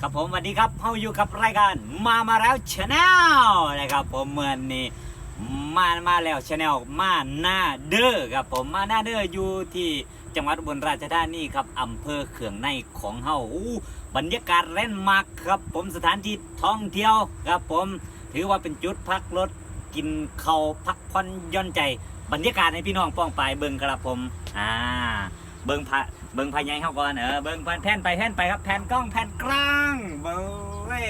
ครับผมสวัสดีครับเฮาอยู่กับรายการมามาแล้วชาแนลนะครับผมเมื่อนี้มามาแล้วชาแนลมาหน้าเด้อครับผมมาหน้าเด้ออยู่ที่จังหวัดอุบลราชธานีครับอำเภอเขืองในของเฮาอู้บรรยากาศแล่นมาร์คครับผมสถานที่ท่องเที่ยวครับผมถือว่าเป็นจุดพักรถกินเขาวพักผ่อนย่อนใจ บรรยากาศให้พี่น้องป้องปลายเบิ่งครับผมอ่า เบิ่งพะเบิ่งพายใหญ่เฮาก่อนเออเบิ่งพันแผ่นไปแผ่นไปครับแผ่นกล้องแผ่นกลางเบ้ย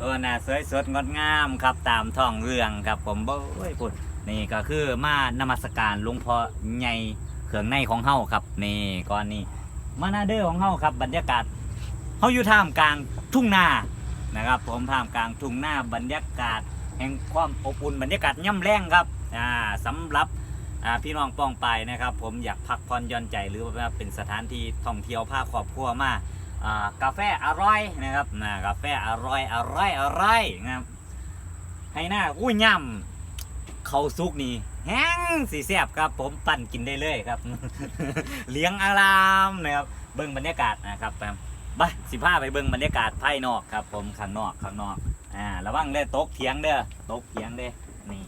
ตัวน่ะสวยสดงดงามครับตามท้องเรื่องครับผมเบ้ยพูดนี่ก็คือมานมัสการหลวงพ่อใหญ่เครื่องในของเฮาครับนี่ก่อนนี่มาหน้าเด้อของเฮาครับบรรยากาศเฮาอยู่ท่ามกลางทุ่งนานะครับ ผมท่ามกลางทุ่งนาบรรยากาศ แห่งความอบอุ่นบรรยากาศย่ำแรงครับอ่าสำหรับ พี่น้องป้องไปนะครับ ผมอยากพักผ่อนย่อนใจหรือว่าเป็นสถานที่ท่องเที่ยวพาครอบครัวมาอ่ากาแฟอร่อยนะครับนะกาแฟอร่อยอร่อยอร่อยนะครับให้หน้าอุ้ยย่ำเขาซุกนี่แห้งสีแซ่บครับ ผมปั่นกินได้เลยครับ เลี้ยงอารามนะครับเบิ้งบรรยากาศนะครับไปสิพาไปเบิ้งบรรยากาศภายนอกครับ ผมข้างนอกข้างนอกอ่าระวังเด้อตกเถียงเด้อตกเถียงเด้อนี่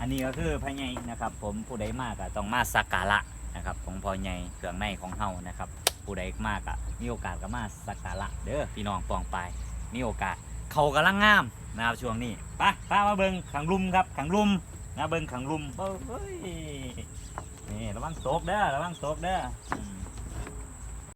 อันนี้ก็คือพระใหญ่นะครับ ผมผู้ใดมากอะต้องมาสักการะนะครับของพ่อใหญ่เครื่องในของเฮานะครับ ผู้ใดมากอะมีโอกาสก็มาสักการะเด้อพี่น้องปองไปมีโอกาสเขากำลังงามนะครับช่วงนี้ไปพามาเบิ่งขังลุมครับขังลุมนะเบิ่งขังลุมเบ้ยนี่ระวังตกเด้อระวังตกเด้อ